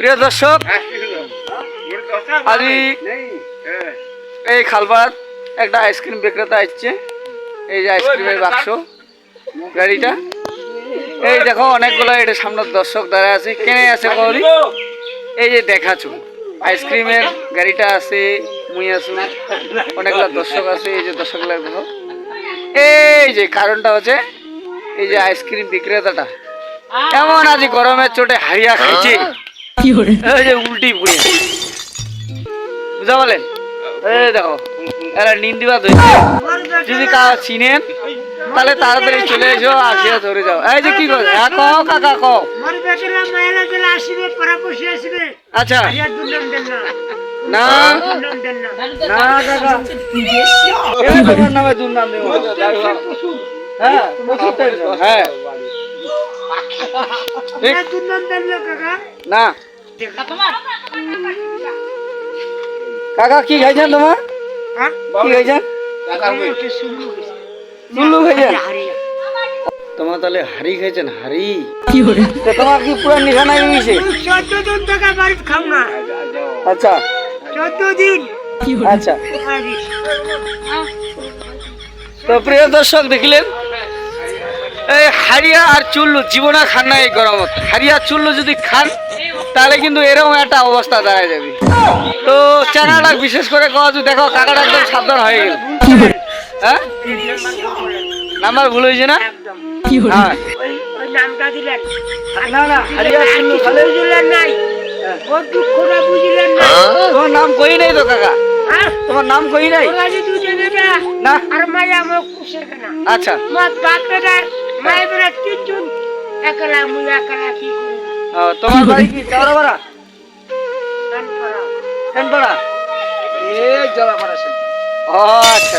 প্রিয় দর্শক আজি এই খালবাদ একটা আইসক্রিম বিক্রেতা আসছে এই যে আইসক্রিমের বাক্স, গাড়িটা। এই দেখো, অনেকগুলো এটা সামনে দর্শক দাঁড়ায় আছে, কেনে আছে করি এই যে দেখাছো, আইসক্রিমের গাড়িটা আছে, মুই আছো, অনেকগুলো দর্শক আছে, এই যে দর্শকগুলো দেখো। এই যে কারণটা হচ্ছে, এই যে আইসক্রিম বিক্রেতাটা, এমন আজ গরমের চোটে হারিয়া খাইছে। এই যে উল্টি পুড়ে। বুঝা বলেন এই দেখো এরা নিন্দিবা ধরছে যদি কা চিনেন তাহলে তাড়াতাড়ি চলে এসো আসিয়া ধরে যাও। এই যে কি করে? হ্যাঁ কও কাকা কও আচ্ছা। আর দুর্নাম দেন না। না দুর্নাম দেন না না কাকা এই তোমার নামে দুর্নাম দেবো। হ্যাঁ হ্যাঁ। না। কাকা কি খাইছেন তোমার? হ্যাঁ? কি খাইছেন? তোমার তাহলে হাড়ি খাইছেন হাড়ি? তো তোমার কি পুরো নিশানা হয়ে গেছে? চোদ্দ দিন থেকে বাড়িতে খাও না। আচ্ছা। চোদ্দ দিন আচ্ছা। তো প্রিয় দর্শক দেখিলেন? এই হারিয়া আর চুল্লু জীবনা খান না এই গরমত। হারিয়া চুল্লু যদি খান তাহলে কিন্তু এরকম একটা অবস্থা দাঁড়ায় যাবে। তো চাকাটা বিশেষ করে কওয়া দেখো কাকাটা একদম সাবধান হয়ে গেল। হ্যাঁ? নাম্বার ভুল হয়েছে না? হ্যাঁ। নামটা দিলেন। না না নাই। বুঝলেন না তোমার নাম কই নাই তো কাকা? হ্যাঁ? তোমার নাম কই নাই? না আর মায়া আমার আচ্ছা। মত বাপ বেটা মায়ের বেটা তিনজন একলা মুই একলা কি করি ও, তোমার বাড়ি কি? চাওড়াপাড়া? গান করা সেনপাড়া এ জলাপাড়া ও আচ্ছা